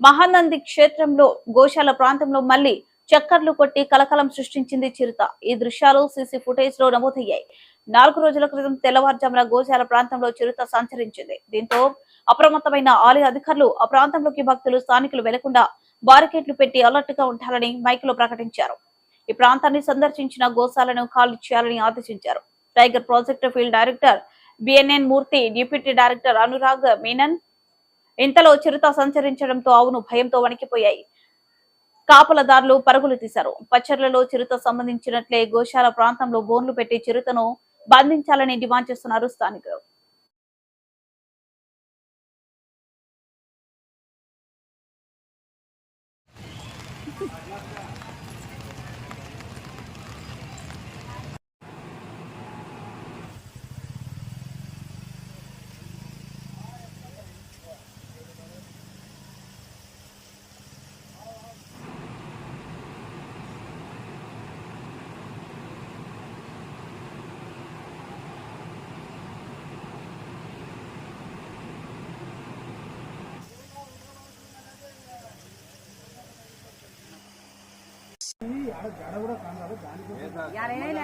మహానంది క్షేత్రంలో గోశాల ప్రాంతంలో మళ్ళీ చక్కర్లు కొట్టి కలకలం సృష్టించింది చిరుత. ఈ దృశ్యాలు సీసీ ఫుటేజ్లో నమోదయ్యాయి. నాలుగు రోజుల క్రితం తెల్లవారుజామున గోశాల ప్రాంతంలో చిరుత సంచరించింది. దీంతో అప్రమత్తమైన ఆలయ అధికారులు ఆ ప్రాంతంలోకి భక్తులు స్థానికులు వెళ్ళకుండా బారికేట్లు పెట్టి అలర్ట్గా ఉండాలని మైకులో ప్రకటించారు. ఈ ప్రాంతాన్ని సందర్శించిన గోశాలను ఖాళీ చేయాలని ఆదేశించారు. Tiger project field director BNN Murthy deputy director Anurag Menon ఇంతలో చిరుత సంచరించడంతో ఆవును భయంతో వణికిపోయాయి. కాపలదారులు పరుగులు తీశారు. పచ్చర్లలో చిరుత సంబంధించినట్లే గోశాల ప్రాంతంలో బోన్లు పెట్టి చిరుతను బంధించాలని డిమాండ్ చేస్తున్నారు స్థానికులు. யாரையில